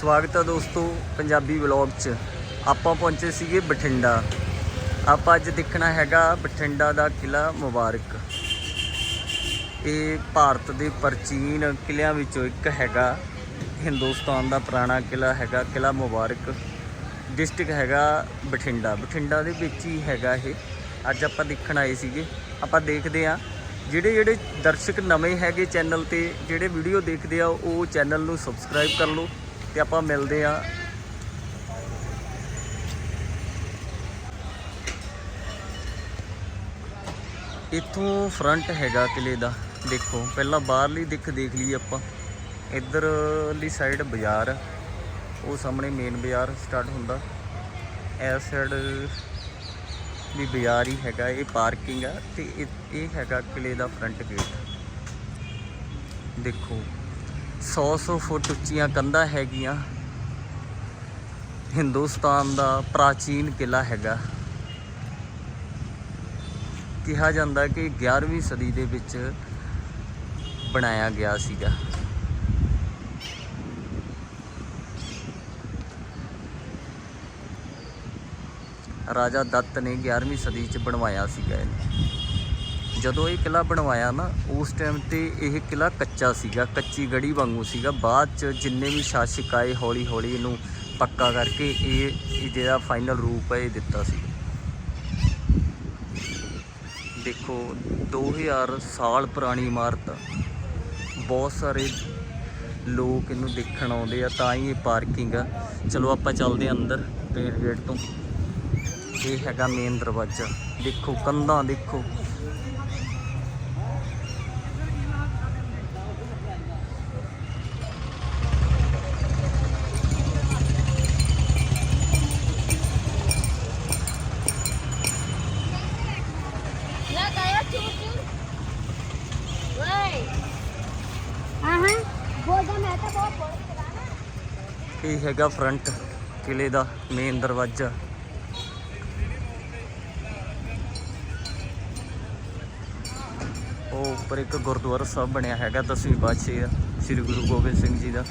ਸਵਾਗਤ ਹੈ ਦੋਸਤੋ ਪੰਜਾਬੀ ਵਲੌਗ 'ਚ। ਆਪਾਂ ਪਹੁੰਚੇ ਸੀਗੇ ਬਠਿੰਡਾ। ਆਪਾਂ ਅੱਜ ਦੇਖਣਾ ਹੈਗਾ ਬਠਿੰਡਾ ਦਾ ਕਿਲਾ ਮੁਬਾਰਕ। ਇਹ ਭਾਰਤ ਦੇ ਪ੍ਰਾਚੀਨ ਕਿਲਿਆਂ ਵਿੱਚੋਂ ਇੱਕ ਹੈਗਾ। ਹਿੰਦੁਸਤਾਨ ਦਾ ਪੁਰਾਣਾ ਕਿਲਾ ਹੈਗਾ ਕਿਲਾ ਮੁਬਾਰਕ। ਡਿਸਟ੍ਰਿਕਟ ਹੈਗਾ ਬਠਿੰਡਾ। ਬਠਿੰਡਾ ਦੇ ਵਿੱਚ ਹੀ ਹੈਗਾ ਇਹ। ਅੱਜ ਆਪਾਂ ਦੇਖਣ ਆਏ ਸੀਗੇ। ਆਪਾਂ ਦੇਖਦੇ ਆ ਜਿਹੜੇ ਜਿਹੜੇ ਦਰਸ਼ਕ ਨਵੇਂ ਹੈਗੇ ਚੈਨਲ ਤੇ, ਜਿਹੜੇ ਵੀਡੀਓ ਦੇਖਦੇ ਆ, ਉਹ ਚੈਨਲ ਨੂੰ ਸਬਸਕ੍ਰਾਈਬ ਕਰ ਲਓ। ਤੇ ਆਪਾਂ ਮਿਲਦੇ ਆ ਇੱਥੋਂ ਫਰੰਟ ਹੈਗਾ ਕਿਲੇ ਦਾ, ਦੇਖੋ, ਪਹਿਲਾਂ ਬਾਹਰਲੀ ਦਿੱਖ ਦੇਖ ਲਈ ਆਪਾਂ। ਇੱਧਰਲੀ ਸਾਈਡ ਬਾਜ਼ਾਰ ਆ। ਉਹ ਸਾਹਮਣੇ ਮੇਨ ਬਾਜ਼ਾਰ ਸਟਾਰਟ ਹੁੰਦਾ। ਇਸ ਸਾਈਡ ਵੀ ਬਾਜ਼ਾਰ ਹੀ ਹੈਗਾ, ਇਹ ਪਾਰਕਿੰਗ ਆ ਤੇ ਇਹ- ਇਹ ਹੈਗਾ ਕਿਲੇ ਦਾ ਫਰੰਟ ਗੇਟ ਦੇਖੋ। 100-100 ਫੁੱਟ ਉੱਚੀਆਂ ਕੰਧਾਂ ਹੈਗੀਆਂ। ਹਿੰਦੁਸਤਾਨ ਦਾ ਪ੍ਰਾਚੀਨ ਕਿਲਾ ਹੈਗਾ। ਕਿਹਾ ਜਾਂਦਾ ਕਿ 11ਵੀਂ ਸਦੀ ਦੇ ਵਿੱਚ ਬਣਾਇਆ ਗਿਆ ਸੀਗਾ। ਰਾਜਾ ਦੱਤ ਨੇ 11ਵੀਂ ਸਦੀ 'ਚ ਬਣਵਾਇਆ ਸੀਗਾ ਇਹਨੂੰ। ਜਦੋਂ ਇਹ ਕਿਲਾ ਬਣਵਾਇਆ ਨਾ, ਉਸ ਟਾਈਮ ਤੇ ਇਹ ਕਿਲਾ ਕੱਚਾ ਸੀਗਾ, ਕੱਚੀ ਗੜੀ ਵਾਂਗੂ ਸੀਗਾ। ਬਾਅਦ 'ਚ ਜਿੰਨੇ ਵੀ ਸ਼ਾਸਕ ਆਏ ਹੌਲੀ ਹੌਲੀ ਇਹਨੂੰ ਪੱਕਾ ਕਰਕੇ ਇਹ ਜਿਹੜਾ ਫਾਈਨਲ ਰੂਪ ਹੈ ਇਹ ਦਿੱਤਾ ਸੀ। ਦੇਖੋ 2000 ਸਾਲ ਪੁਰਾਣੀ ਇਮਾਰਤ ਬਹੁਤ ਸਾਰੇ ਲੋਕ ਇਹਨੂੰ ਦੇਖਣ ਆਉਂਦੇ ਆ, ਤਾਂ ਹੀ ਇਹ ਪਾਰਕਿੰਗ ਆ। ਚਲੋ, ਆਪਾਂ ਚੱਲਦੇ ਆ ਅੰਦਰ ਮੇਨ ਗੇਟ ਤੋਂ। ਇਹ ਹੈਗਾ ਮੇਨ ਦਰਵਾਜ਼ਾ। ਦੇਖੋ, ਕੰਧਾਂ ਦੇਖੋ। ਇਹ ਹੈਗਾ ਫਰੰਟ, ਕਿਲੇ ਦਾ ਮੇਨ ਦਰਵਾਜ਼ਾ। ਉਹ ਉੱਪਰ ਇੱਕ ਗੁਰਦੁਆਰਾ ਸਾਹਿਬ ਬਣਿਆ ਹੈਗਾ, ਦਸਵੀਂ ਪਾਤਸ਼ਾਹ ਸ੍ਰੀ ਗੁਰੂ ਗੋਬਿੰਦ ਸਿੰਘ ਜੀ ਦਾ।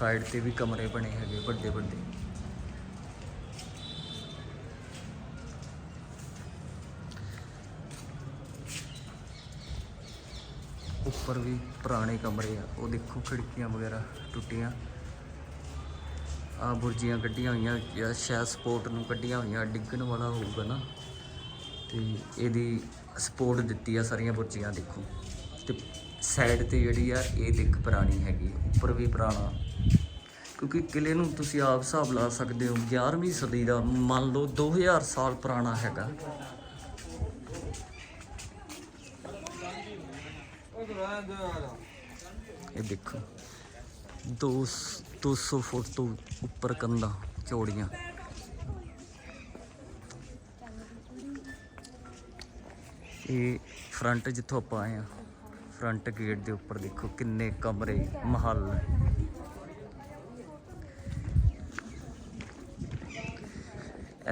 ਸਾਈਡ ਤੇ ਵੀ ਕਮਰੇ ਬਣੇ ਹੈਗੇ, ਵੱਡੇ ਵੱਡੇ। ਉੱਪਰ ਵੀ ਪੁਰਾਣੇ ਕਮਰੇ ਆ। ਉਹ ਦੇਖੋ ਖਿੜਕੀਆਂ ਵਗੈਰਾ ਟੁੱਟੀਆਂ। ਆ ਬੁਰਜੀਆਂ ਕੱਢੀਆਂ ਹੋਈਆਂ, ਜਾਂ ਸ਼ਾਇਦ ਸਪੋਰਟ ਨੂੰ ਕੱਢੀਆਂ ਹੋਈਆਂ, ਡਿੱਗਣ ਵਾਲਾ ਹੋਊਗਾ ਨਾ। ਤੇ ਇਹਦੀ ਸਪੋਰਟ ਦਿੱਤੀ ਆ ਸਾਰੀਆਂ ਬੁਰਜੀਆਂ, ਦੇਖੋ। ਤੇ ਸਾਈਡ ਤੇ ਜਿਹੜੀ ਆ, ਇਹ ਦਿੱਖ ਪੁਰਾਣੀ ਹੈਗੀ ਉੱਪਰ ਵੀ ਪੁਰਾਣਾ। ਕਿਉਂਕਿ ਕਿਲੇ ਨੂੰ ਤੁਸੀਂ ਆਪ ਹਿਸਾਬ ਲਾ ਸਕਦੇ ਹੋ 11ਵੀਂ ਸਦੀ ਦਾ, ਮੰਨ ਲਓ 2000 ਸਾਲ ਪੁਰਾਣਾ ਹੈਗਾ। ਇਹ ਦੇਖੋ 200 200 ਫੁੱਟ ਤੋਂ ਉੱਪਰ ਕੰਧਾਂ, ਚੌੜੀਆਂ। ਇਹ ਫਰੰਟ ਜਿੱਥੋਂ ਆਪਾਂ ਆਏ ਆ। ਫਰੰਟ ਗੇਟ ਦੇ ਉੱਪਰ ਦੇਖੋ ਕਿੰਨੇ ਕਮਰੇ, ਮਹੱਲ।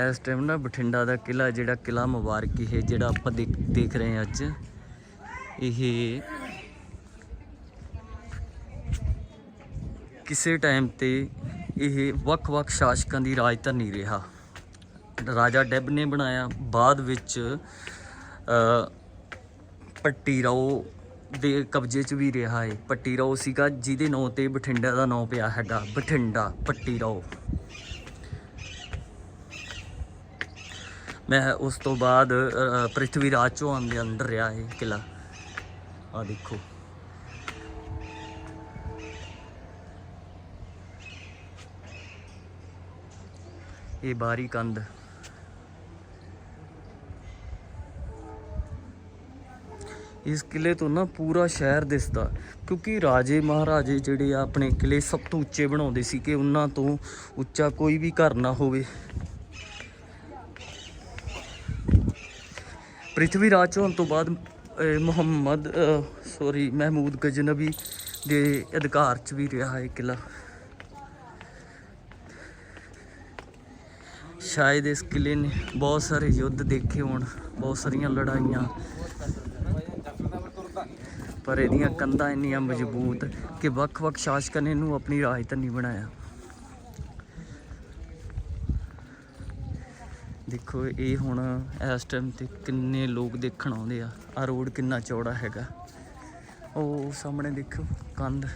ਇਸ ਟਾਈਮ ਨਾ ਬਠਿੰਡਾ ਦਾ ਕਿਲਾ ਜਿਹੜਾ ਕਿਲਾ ਮੁਬਾਰਕ ਇਹ ਜਿਹੜਾ ਆਪਾਂ ਦੇਖ ਰਹੇ ਹਾਂ ਅੱਜ, ਇਹ ਕਿਸੇ ਟਾਈਮ ਤੇ ਇਹ ਵੱਖ-ਵੱਖ ਸ਼ਾਸਕਾਂ ਦੀ ਰਾਜਧਾਨੀ ਰਿਹਾ। ਰਾਜਾ ਡੈਬ ਨੇ ਬਣਾਇਆ, ਬਾਅਦ ਵਿੱਚ ਪੱਟੀ ਰਾਓ ਦੇ ਕਬਜ਼ੇ 'ਚ ਵੀ ਰਿਹਾ ਹੈ ਪੱਟੀ ਰਾਓ ਸੀਗਾ ਜਿਹਦੇ ਨਾਂ ਤੇ ਬਠਿੰਡਾ ਦਾ ਨਾਂ ਪਿਆ ਹੈਗਾ। ਬਠਿੰਡਾ ਪੱਟੀ ਰਾਓ ਮੈਂ ਉਸ ਤੋਂ ਬਾਅਦ ਅ, ਪ੍ਰਿਥਵੀ ਰਾਜ ਚੌਹਾਨ ਦੇ ਅੰਦਰ ਰਿਹਾ ਇਹ ਕਿਲਾ ਆ ਦੇਖੋ। ਇਹ ਬਾਹਰੀ ਕੰਧ ਇਸ ਕਿਲੇ ਤੋਂ ਨਾ ਪੂਰਾ ਸ਼ਹਿਰ ਦਿਸਦਾ। ਕਿਉਂਕਿ ਰਾਜੇ ਮਹਾਰਾਜੇ ਜਿਹੜੇ ਆ ਆਪਣੇ ਕਿਲੇ ਸਭ ਤੋਂ ਉੱਚੇ ਬਣਾਉਂਦੇ ਸੀ ਕਿ ਉਹਨਾਂ ਤੋਂ ਉੱਚਾ ਕੋਈ ਵੀ ਘਰ ਨਾ ਹੋਵੇ। ਪ੍ਰਿਥਵੀ ਰਾਜ ਹੋਣ ਤੋਂ ਬਾਅਦ ਮੁਹੰਮਦ ਸੌਰੀ ਮਹਿਮੂਦ ਗਜਨਬੀ ਦੇ ਅਧਿਕਾਰ 'ਚ ਵੀ ਰਿਹਾ ਇਹ ਕਿਲਾ ਸ਼ਾਇਦ ਇਸ ਕਿਲੇ ਨੇ ਬਹੁਤ ਸਾਰੇ ਯੁੱਧ ਦੇਖੇ ਹੋਣ, ਬਹੁਤ ਸਾਰੀਆਂ ਲੜਾਈਆਂ ਪਰ ਇਹਦੀਆਂ ਕੰਧਾਂ ਇੰਨੀਆਂ ਮਜ਼ਬੂਤ ਕਿ ਵੱਖ-ਵੱਖ ਸ਼ਾਸਕਾਂ ਨੇ ਇਹਨੂੰ ਆਪਣੀ ਰਾਜਧਾਨੀ ਬਣਾਇਆ। ਦੇਖੋ, ਇਹ ਹੁਣ ਇਸ ਟਾਈਮ ਤੇ ਕਿੰਨੇ ਲੋਕ ਦੇਖਣ ਆਉਂਦੇ ਆ। ਆ ਰੋਡ ਕਿੰਨਾ ਚੌੜਾ ਹੈਗਾ। ਉਹ ਸਾਹਮਣੇ ਦੇਖੋ, ਕੰਧ।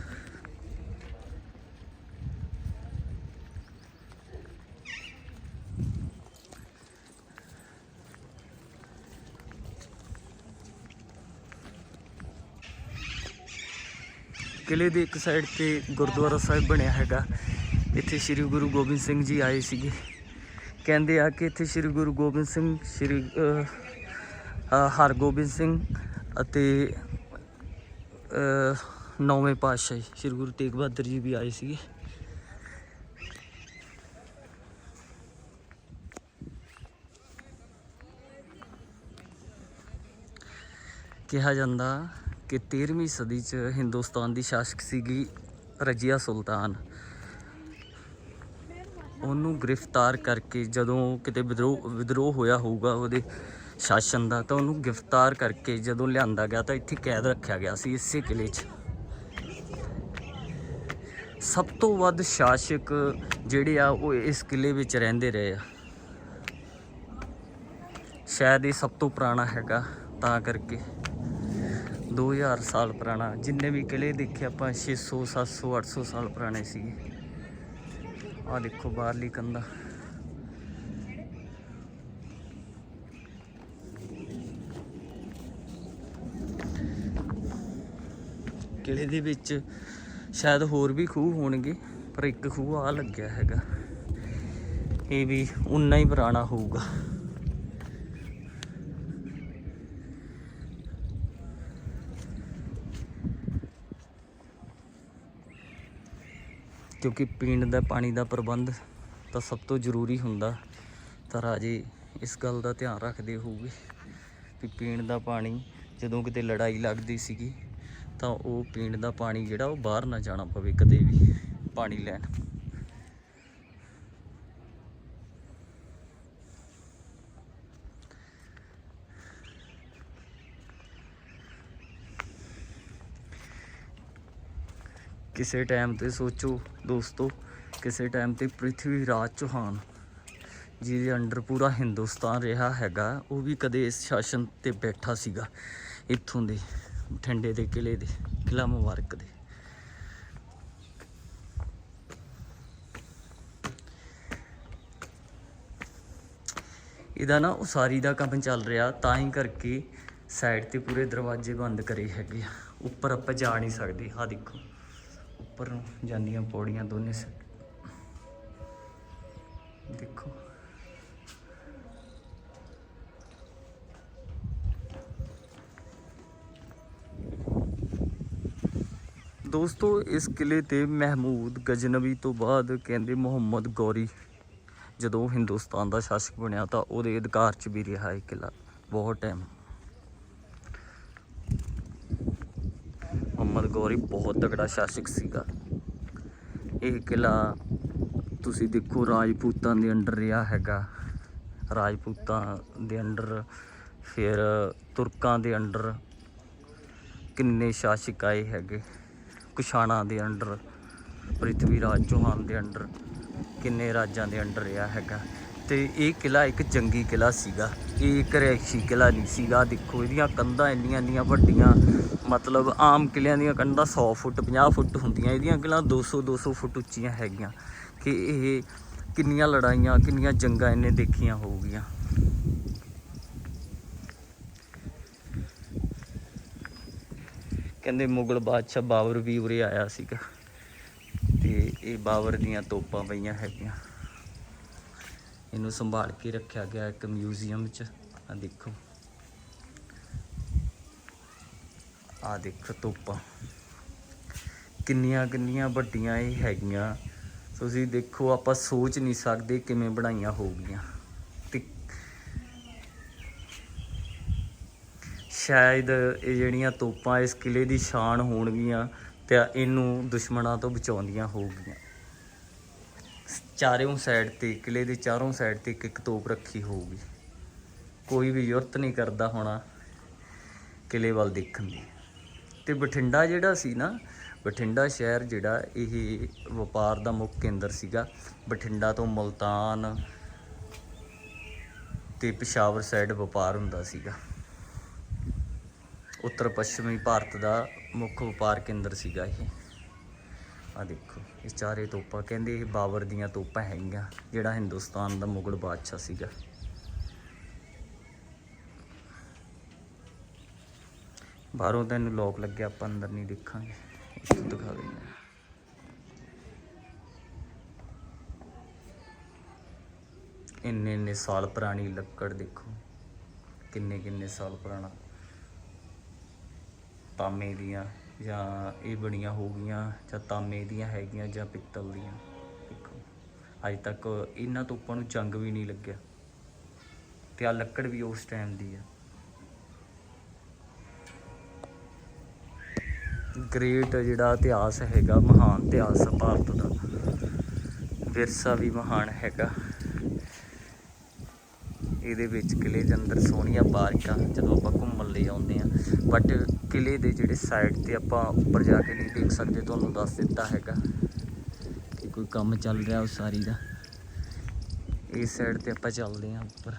ਕਿਲੇ ਦੇ ਇੱਕ ਸਾਈਡ ਤੇ ਗੁਰਦੁਆਰਾ ਸਾਹਿਬ ਬਣਿਆ ਹੈਗਾ। ਇੱਥੇ ਸ੍ਰੀ ਗੁਰੂ ਗੋਬਿੰਦ ਸਿੰਘ ਜੀ ਆਏ ਸੀਗੇ। ਕਹਿੰਦੇ ਆ ਕਿ ਇੱਥੇ ਸ੍ਰੀ ਗੁਰੂ ਗੋਬਿੰਦ ਸਿੰਘ, ਸ੍ਰੀ ਹਰਗੋਬਿੰਦ ਸਿੰਘ ਅਤੇ ਨੌਵੇਂ ਪਾਤਸ਼ਾਹ ਸ੍ਰੀ ਗੁਰੂ ਤੇਗ ਬਹਾਦਰ ਜੀ ਵੀ ਆਏ ਸੀਗੇ। ਕਿਹਾ ਜਾਂਦਾ ਕਿ 13ਵੀਂ ਸਦੀ 'ਚ ਹਿੰਦੁਸਤਾਨ ਦੀ ਸ਼ਾਸਕ ਸੀਗੀ ਰਜੀਆ ਸੁਲਤਾਨ। ਉਹਨੂੰ ਗ੍ਰਿਫਤਾਰ ਕਰਕੇ ਜਦੋਂ ਕਿਤੇ ਵਿਦਰੋਹ ਵਿਦਰੋਹ ਹੋਇਆ ਹੋਊਗਾ ਉਹਦੇ ਸ਼ਾਸਨ ਦਾ, ਤਾਂ ਉਹਨੂੰ ਗ੍ਰਿਫਤਾਰ ਕਰਕੇ ਜਦੋਂ ਲਿਆਂਦਾ ਗਿਆ ਤਾਂ ਇੱਥੇ ਕੈਦ ਰੱਖਿਆ ਗਿਆ ਸੀ ਇਸੇ ਕਿਲੇ 'ਚ। ਸਭ ਤੋਂ ਵੱਧ ਸ਼ਾਸਕ ਜਿਹੜੇ ਆ ਉਹ ਇਸ ਕਿਲੇ ਵਿੱਚ ਰਹਿੰਦੇ ਰਹੇ ਆ। ਸ਼ਾਇਦ ਇਹ ਸਭ ਤੋਂ ਪੁਰਾਣਾ ਹੈਗਾ ਤਾਂ ਕਰਕੇ। 2000 ਸਾਲ ਪੁਰਾਣਾ, ਜਿੰਨੇ ਵੀ ਕਿਲੇ ਦੇਖੇ ਆਪਾਂ 600 700 800 ਸਾਲ ਪੁਰਾਣੇ ਸੀਗੇ। ਆ ਦੇਖੋ ਬਾਹਰਲੀ ਕੰਧਾ। ਕਿਲੇ ਦੇ ਵਿੱਚ ਸ਼ਾਇਦ ਹੋਰ ਵੀ ਖੂਹ ਹੋਣਗੇ, ਪਰ ਇੱਕ ਖੂਹ ਆ ਲੱਗਿਆ ਹੈਗਾ। ਇਹ ਵੀ ਉਨਾ ਹੀ ਪੁਰਾਣਾ ਹੋਊਗਾ। ਕਿਉਂਕਿ ਪੀਣ ਦਾ ਪਾਣੀ ਦਾ ਪ੍ਰਬੰਧ ਤਾਂ ਸਭ ਤੋਂ ਜ਼ਰੂਰੀ ਹੁੰਦਾ। ਤਾਂ ਰਾਜੇ, ਇਸ ਗੱਲ ਦਾ ਧਿਆਨ ਰੱਖਦੇ ਹੋਊਗੇ ਵੀ ਪੀਣ ਦਾ ਪਾਣੀ ਜਦੋਂ ਕਿਤੇ ਲੜਾਈ ਲੱਗਦੀ ਸੀਗੀ ਤਾਂ ਉਹ ਪੀਣ ਦਾ ਪਾਣੀ ਜਿਹੜਾ ਉਹ ਬਾਹਰ ਨਾ ਜਾਣਾ ਪਵੇ ਕਦੇ ਵੀ ਪਾਣੀ ਲੈਣ। ਕਿਸੇ ਟਾਈਮ ਤੇ ਸੋਚੋ ਦੋਸਤੋ, ਕਿਸੇ ਟਾਈਮ ਤੇ ਪ੍ਰਿਥਵੀ ਰਾਜ ਚੌਹਾਨ, ਜਿਹਦੇ ਅੰਡਰ ਪੂਰਾ ਹਿੰਦੁਸਤਾਨ ਰਿਹਾ ਹੈਗਾ, ਉਹ ਵੀ ਕਦੇ ਇਸ ਸ਼ਾਸਨ ਤੇ ਬੈਠਾ ਸੀਗਾ, ਇੱਥੋਂ ਦੇ ਠੰਡੇ ਦੇ ਕਿਲੇ ਦੇ ਕਿਲਾ ਮੁਬਾਰਕ ਦੇ। ਇਹਦਾ ਨਾ ਉਸਾਰੀ ਦਾ ਕੰਮ ਚੱਲ ਰਿਹਾ, ਤਾਂ ਹੀ ਕਰਕੇ ਸਾਈਡ ਤੇ ਪੂਰੇ ਦਰਵਾਜ਼ੇ ਬੰਦ ਕਰੇ ਹੈਗੇ ਆ, ਉੱਪਰ ਆਪਾਂ ਜਾ ਨਹੀਂ ਸਕਦੇ, ਆਹ ਦੇਖੋ। ਉੱਪਰ ਨੂੰ ਜਾਂਦੀਆਂ ਪੌੜੀਆਂ ਦੋਨੇ ਸਾਈਡ ਦੇਖੋ। ਦੋਸਤੋ, ਇਸ ਕਿਲੇ ਤੇ ਮਹਿਮੂਦ ਗਜਨਵੀ ਤੋਂ ਬਾਅਦ ਕਹਿੰਦੇ ਮੁਹੰਮਦ ਗੌਰੀ। ਜਦੋਂ ਹਿੰਦੁਸਤਾਨ ਦਾ ਸ਼ਾਸਕ ਬਣਿਆ ਤਾਂ ਉਹਦੇ ਅਧਿਕਾਰ 'ਚ ਵੀ ਰਿਹਾ ਇਹ ਕਿਲਾ ਬਹੁਤ ਟਾਈਮ ਮੁਹੰਮਦ ਬਹੁਤ ਤਕੜਾ ਸ਼ਾਸਕ ਸੀਗਾ। ਇਹ ਕਿਲਾ ਤੁਸੀਂ ਦੇਖੋ ਰਾਜਪੂਤਾਂ ਦੇ ਅੰਡਰ ਰਿਹਾ ਹੈਗਾ। ਰਾਜਪੂਤਾਂ ਦੇ ਅੰਡਰ, ਫਿਰ ਤੁਰਕਾਂ ਦੇ ਅੰਡਰ ਕਿੰਨੇ ਸ਼ਾਸਕ ਆਏ ਹੈਗੇ। ਕੁਸ਼ਾਣਾ ਦੇ ਅੰਡਰ ਪ੍ਰਿਥਵੀ ਰਾਜ ਚੌਹਾਨ ਦੇ ਅੰਡਰ ਕਿੰਨੇ ਰਾਜਾਂ ਦੇ ਅੰਡਰ ਰਿਹਾ ਹੈਗਾ। ਤੇ ਇਹ ਕਿਲਾ ਇੱਕ ਜੰਗੀ ਕਿਲਾ ਸੀਗਾ। ਇਹ ਇੱਕ ਰਿਹਾਇਸ਼ੀ ਕਿਲਾ ਨਹੀਂ ਸੀਗਾ। ਦੇਖੋ, ਇਹਦੀਆਂ ਕੰਧਾਂ ਇੰਨੀਆਂ ਇੰਨੀਆਂ ਵੱਡੀਆਂ, ਮਤਲਬ ਆਮ ਕਿਲਿਆਂ ਦੀਆਂ ਕੰਧਾਂ 100 ਫੁੱਟ 50 ਫੁੱਟ ਹੁੰਦੀਆਂ। ਇਹਦੀਆਂ ਕਿਲਾ 200 200 ਫੁੱਟ ਉੱਚੀਆਂ ਹੈਗੀਆਂ। ਕਿ ਇਹ ਕਿੰਨੀਆਂ ਲੜਾਈਆਂ, ਕਿੰਨੀਆਂ ਜੰਗਾਂ ਇਹਨੇ ਦੇਖੀਆਂ ਹੋਊਗੀਆਂ। ਕਹਿੰਦੇ ਮੁਗਲ ਬਾਦਸ਼ਾਹ ਬਾਬਰ ਵੀ ਉਰੇ ਆਇਆ ਸੀਗਾ। ਤੇ ਇਹ ਬਾਬਰ ਦੀਆਂ ਤੋਪਾਂ ਪਈਆਂ ਹੈਗੀਆਂ। ਇਹਨੂੰ ਸੰਭਾਲ ਕੇ ਰੱਖਿਆ ਗਿਆ ਇੱਕ ਮਿਊਜ਼ੀਅਮ 'ਚ। ਆ ਦੇਖੋ। ਆ ਦੇਖੋ ਤੋਪਾਂ ਕਿੰਨੀਆਂ ਕਿੰਨੀਆਂ ਵੱਡੀਆਂ ਇਹ ਹੈਗੀਆਂ। ਤੁਸੀਂ ਦੇਖੋ, ਆਪਾਂ ਸੋਚ ਨਹੀਂ ਸਕਦੇ ਕਿਵੇਂ ਬਣਾਈਆਂ ਹੋਊਗੀਆਂ। ਤੇ ਸ਼ਾਇਦ ਇਹ ਜਿਹੜੀਆਂ ਤੋਪਾਂ ਇਸ ਕਿਲੇ ਦੀ ਸ਼ਾਨ ਹੋਣਗੀਆਂ ਤੇ ਇਹਨੂੰ ਦੁਸ਼ਮਣਾਂ ਤੋਂ ਬਚਾਉਂਦੀਆਂ ਹੋਊਗੀਆਂ। ਚਾਰੋਂ ਸਾਈਡ ਤੇ ਕਿਲੇ ਦੇ ਚਾਰੋਂ ਸਾਈਡ ਤੇ ਇੱਕ ਇੱਕ ਤੋਪ ਰੱਖੀ ਹੋਊਗੀ। ਕੋਈ ਵੀ ਯੁਰਤ ਨਹੀਂ ਕਰਦਾ ਹੋਣਾ ਕਿਲੇ ਵੱਲ ਦੇਖਣ ਦੀ। ਤੇ ਬਠਿੰਡਾ ਜਿਹੜਾ ਸੀ ਨਾ, ਬਠਿੰਡਾ ਸ਼ਹਿਰ ਜਿਹੜਾ, ਇਹ ਵਪਾਰ ਦਾ ਮੁੱਖ ਕੇਂਦਰ ਸੀਗਾ। ਬਠਿੰਡਾ ਤੋਂ ਮੁਲਤਾਨ ਤੇ ਪਿਸ਼ਾਵਰ ਸਾਈਡ ਵਪਾਰ ਹੁੰਦਾ ਸੀਗਾ। ਉੱਤਰ ਪੱਛਮੀ ਭਾਰਤ ਦਾ ਮੁੱਖ ਵਪਾਰ ਕੇਂਦਰ ਸੀਗਾ ਇਹ। ਆ ਦੇਖੋ ਇਹ ਚਾਰੇ ਤੋਪਾਂ, ਕਹਿੰਦੇ ਇਹ ਬਾਬਰ ਦੀਆਂ ਤੋਪਾਂ ਹੈਗੀਆਂ, ਜਿਹੜਾ ਹਿੰਦੁਸਤਾਨ ਦਾ ਮੁਗਲ ਬਾਦਸ਼ਾਹ ਸੀਗਾ। ਬਾਹਰੋਂ ਤੈਨੂੰ ਲੋਕ ਲੱਗਿਆ ਆਪਾਂ ਅੰਦਰ ਨਹੀਂ ਦੇਖਾਂਗੇ। ਇੱਥੋਂ ਦਿਖਾ ਦਿੰਦੇ ਹਾਂ। ਇੰਨੇ ਇੰਨੇ ਸਾਲ ਪੁਰਾਣੀ ਲੱਕੜ ਦੇਖੋ, ਕਿੰਨੇ ਕਿੰਨੇ ਸਾਲ ਪੁਰਾਣਾ। ਤਾਂਬੇ ਦੀਆਂ ਜਾਂ ਇਹ ਬਣੀਆਂ ਹੋ ਗਈਆਂ ਜਾਂ ਤਾਂਬੇ ਦੀਆਂ ਹੈਗੀਆਂ ਜਾਂ ਪਿੱਤਲ ਦੀਆਂ। ਦੇਖੋ, ਅੱਜ ਤੱਕ ਇਹਨਾਂ ਤੋਂ ਉੱਪਰ ਨੂੰ ਜੰਗ ਵੀ ਨਹੀਂ ਲੱਗਿਆ। ਤੇ ਆ ਲੱਕੜ ਵੀ ਉਸ ਟਾਈਮ ਦੀ ਆ। ਗ੍ਰੇਟ ਜਿਹੜਾ ਇਤਿਹਾਸ ਹੈਗਾ, ਮਹਾਨ ਇਤਿਹਾਸ ਆ ਭਾਰਤ ਦਾ। ਵਿਰਸਾ ਵੀ ਮਹਾਨ ਹੈਗਾ। ਇਹਦੇ ਵਿੱਚ ਕਿਲੇ ਦੇ ਅੰਦਰ ਸੋਹਣੀਆਂ ਪਾਰਕਾਂ ਜਦੋਂ ਆਪਾਂ ਘੁੰਮਣ ਲਈ ਆਉਂਦੇ ਆ। ਬਟ ਕਿਲੇ ਦੇ ਜਿਹੜੇ ਸਾਈਡ ਤੇ ਆਪਾਂ ਉੱਪਰ ਜਾ ਕੇ ਨਹੀਂ ਦੇਖ ਸਕਦੇ, ਤੁਹਾਨੂੰ ਦੱਸ ਦਿੱਤਾ ਹੈਗਾ ਕਿ ਕੋਈ ਕੰਮ ਚੱਲ ਰਿਹਾ ਉਸਾਰੀ ਦਾ। ਇਸ ਸਾਈਡ ਤੇ ਆਪਾਂ ਚੱਲਦੇ ਆ ਉੱਪਰ।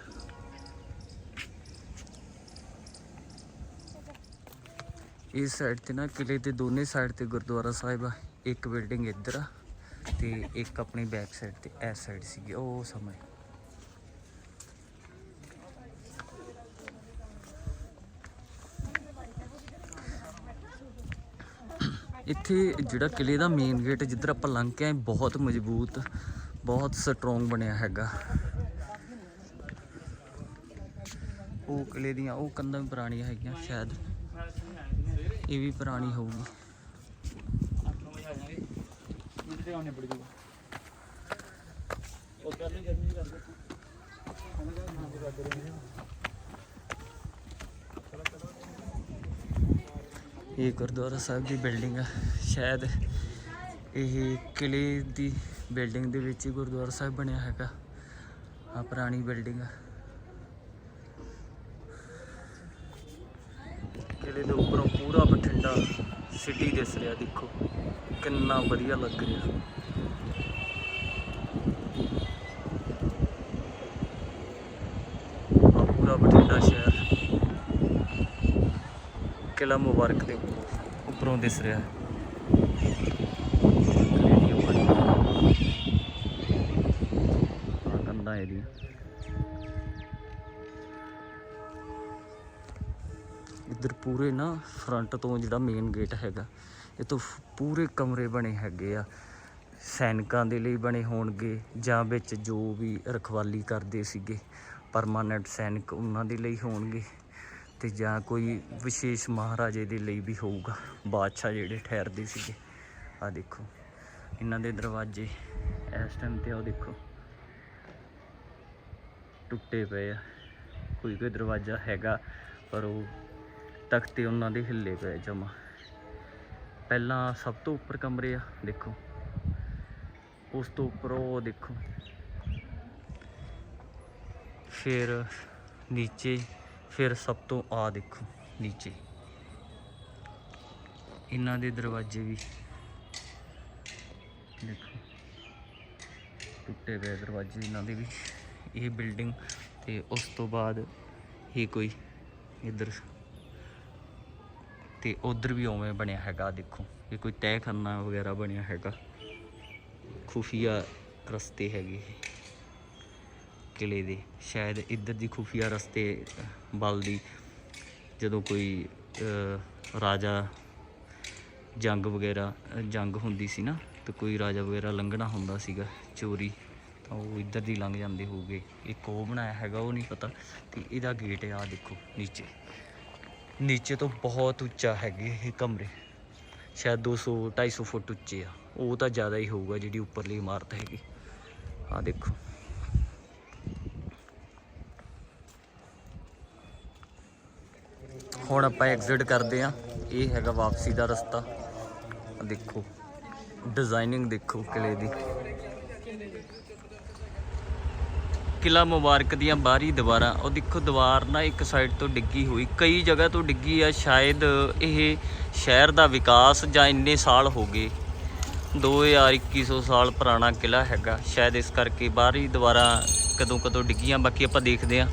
ਇਸ ਸਾਈਡ ਤੇ ਨਾ ਕਿਲੇ ਦੇ ਦੋਨੇ ਸਾਈਡ ਤੇ ਗੁਰਦੁਆਰਾ ਸਾਹਿਬ ਆ। ਇੱਕ ਬਿਲਡਿੰਗ ਇੱਧਰ ਆ ਤੇ ਇੱਕ ਆਪਣੀ ਬੈਕ ਸਾਈਡ ਤੇ ਇਸ ਸਾਈਡ ਸੀਗੀ। ਉਹ ਸਮੇਂ ਇੱਥੇ ਜਿਹੜਾ ਕਿਲੇ ਦਾ ਮੇਨ ਗੇਟ ਜਿੱਧਰ ਆਪਾਂ ਲੰਘ ਕੇ ਆਏ, ਬਹੁਤ ਮਜ਼ਬੂਤ, ਬਹੁਤ ਸਟਰੋਂਗ ਬਣਿਆ ਹੈਗਾ। ਉਹ ਕਿਲੇ ਦੀਆਂ, ਉਹ ਕੰਧਾਂ ਵੀ ਪੁਰਾਣੀਆਂ ਹੈਗੀਆਂ, ਸ਼ਾਇਦ ਇਹ ਵੀ ਪੁਰਾਣੀ ਹੋਊਗੀ। ਇਹ ਗੁਰਦੁਆਰਾ ਸਾਹਿਬ ਦੀ ਬਿਲਡਿੰਗ ਆ। ਸ਼ਾਇਦ ਇਹ ਕਿਲੇ ਦੀ ਬਿਲਡਿੰਗ ਦੇ ਵਿੱਚ ਹੀ ਗੁਰਦੁਆਰਾ ਸਾਹਿਬ ਬਣਿਆ ਹੈਗਾ। ਆ ਪੁਰਾਣੀ ਬਿਲਡਿੰਗ ਆ। ਕਿਲੇ ਦੇ ਉੱਪਰੋਂ ਪੂਰਾ ਬਠਿੰਡਾ ਸਿਟੀ ਦਿਸ ਰਿਹਾ, ਦੇਖੋ। ਕਿੰਨਾ ਵਧੀਆ ਲੱਗ ਰਿਹਾ ਆ ਪੂਰਾ ਬਠਿੰਡਾ ਸ਼ਹਿਰ ਕਿਲਾ ਮੁਬਾਰਕ ਦੇ ਉੱਪਰੋਂ ਦਿਸ ਰਿਹਾ ਹੈ। ਕਿਲੇ ਦੀ ਉੱਪਰ ਆ ਕੰਧਾਂ ਇਹਦੀਆਂ। ਇੱਧਰ ਪੂਰੇ ਨਾ ਫਰੰਟ ਤੋਂ ਜਿਹੜਾ ਮੇਨ ਗੇਟ ਹੈਗਾ ਇਹ ਤੋਂ ਪੂਰੇ ਕਮਰੇ ਬਣੇ ਹੈਗੇ ਆ। ਸੈਨਿਕਾਂ ਦੇ ਲਈ ਬਣੇ ਹੋਣਗੇ ਜਾਂ ਵਿੱਚ ਜੋ ਵੀ ਰਖਵਾਲੀ ਕਰਦੇ ਸੀਗੇ ਪਰਮਾਨੈਂਟ ਸੈਨਿਕ ਉਹਨਾਂ ਦੇ ਲਈ ਹੋਣਗੇ। ਤੇ ਜਾਂ ਕੋਈ ਵਿਸ਼ੇਸ਼ ਮਹਾਰਾਜੇ ਦੇ ਲਈ ਵੀ ਹੋਊਗਾ। ਬਾਦਸ਼ਾਹ ਜਿਹੜੇ ਠਹਿਰਦੇ ਸੀਗੇ। ਆ ਦੇਖੋ, ਇਹਨਾਂ ਦੇ ਦਰਵਾਜ਼ੇ ਇਸ ਟਾਈਮ ਤੇ ਆਹ ਦੇਖੋ। ਟੁੱਟੇ ਪਏ ਆ। ਕੋਈ ਕੋਈ ਦਰਵਾਜ਼ਾ ਹੈਗਾ, ਪਰ ਉਹ ਤਖਤੇ ਉਹਨਾਂ ਦੇ ਹਿੱਲੇ ਪਏ ਜਮਾ। ਪਹਿਲਾਂ ਸਭ ਤੋਂ ਉੱਪਰ ਕਮਰੇ ਆ, ਦੇਖੋ। ਉਸ ਤੋਂ ਉੱਪਰ ਉਹ ਦੇਖੋ। ਫਿਰ ਨੀਚੇ ਫਿਰ ਸਭ ਤੋਂ ਆ ਦੇਖੋ, ਨੀਚੇ। ਇਹਨਾਂ ਦੇ ਦਰਵਾਜ਼ੇ ਵੀ। ਦੇਖੋ, ਟੁੱਟੇ ਪਏ ਦਰਵਾਜ਼ੇ ਇਹਨਾਂ ਦੇ ਵੀ। ਇਹ ਬਿਲਡਿੰਗ ਤੇ ਉਸ ਤੋਂ ਬਾਅਦ ਇਹ ਕੋਈ ਇੱਧਰ ਤੇ ਉਧਰ ਵੀ ਉਵੇਂ ਬਣਿਆ ਹੈਗਾ, ਦੇਖੋ। ਇਹ ਕੋਈ ਤੈਅ ਤਹਿਖਾਨਾ ਵਗੈਰਾ ਬਣਿਆ ਹੈਗਾ। ਖੁਫੀਆ ਰਸਤੇ ਹੈਗੇ ਕਿਲੇ ਦੇ, ਸ਼ਾਇਦ ਇੱਧਰ ਦੀ ਖੁਫੀਆ ਰਸਤੇ ਬਲ ਦੀ, ਜਦੋਂ ਕੋਈ ਰਾਜਾ ਜੰਗ ਵਗੈਰਾ, ਜੰਗ ਹੁੰਦੀ ਸੀ ਨਾ, ਤੇ ਕੋਈ ਰਾਜਾ ਵਗੈਰਾ ਲੰਘਣਾ ਹੁੰਦਾ ਸੀਗਾ ਚੋਰੀ, ਤਾਂ ਉਹ ਇੱਧਰ ਦੀ ਲੰਘ ਜਾਂਦੇ ਹੋਊਗੇ। ਇੱਕ ਉਹ ਬਣਾਇਆ ਹੈਗਾ, ਉਹ ਨਹੀਂ ਪਤਾ, ਤੇ ਇਹਦਾ ਗੇਟ ਆ ਦੇਖੋ, ਨੀਚੇ। ਨੀਚੇ ਤੋਂ ਬਹੁਤ ਉੱਚਾ ਹੈਗੇ ਇਹ ਕਮਰੇ। ਸ਼ਾਇਦ 200 250 ਫੁੱਟ ਉੱਚੇ ਆ। ਉਹ ਤਾਂ ਜ਼ਿਆਦਾ ਹੀ ਹੋਊਗਾ ਜਿਹੜੀ ਉੱਪਰਲੀ ਇਮਾਰਤ ਹੈਗੀ। ਆ ਦੇਖੋ। ਹੁਣ ਆਪਾਂ ਐਗਜ਼ਿਟ ਕਰਦੇ ਆ ਇਹ ਹੈਗਾ ਵਾਪਸੀ ਦਾ ਰਸਤਾ। ਦੇਖੋ ਡਿਜ਼ਾਈਨਿੰਗ ਦੇਖੋ ਕਿਲੇ ਦੀ। ਕਿਲਾ ਮੁਬਾਰਕ ਦੀਆਂ ਬਾਹਰੀ ਦੀਵਾਰਾਂ। ਉਹ ਦੇਖੋ, ਦੀਵਾਰ ਨਾ ਇੱਕ ਸਾਈਡ ਤੋਂ ਡਿੱਗੀ ਹੋਈ। ਕਈ ਜਗ੍ਹਾ ਤੋਂ ਡਿੱਗੀ ਆ, ਸ਼ਾਇਦ ਇਹ ਸ਼ਹਿਰ ਦਾ ਵਿਕਾਸ ਜਾਂ ਇੰਨੇ ਸਾਲ ਹੋ ਗਏ। 2100 ਸਾਲ ਪੁਰਾਣਾ ਕਿਲਾ ਹੈਗਾ। ਸ਼ਾਇਦ ਇਸ ਕਰਕੇ ਬਾਹਰੀ ਦੀਵਾਰਾਂ ਕਦੋਂ ਕਦੋਂ ਡਿੱਗੀਆਂ। ਬਾਕੀ ਆਪਾਂ ਦੇਖਦੇ ਆ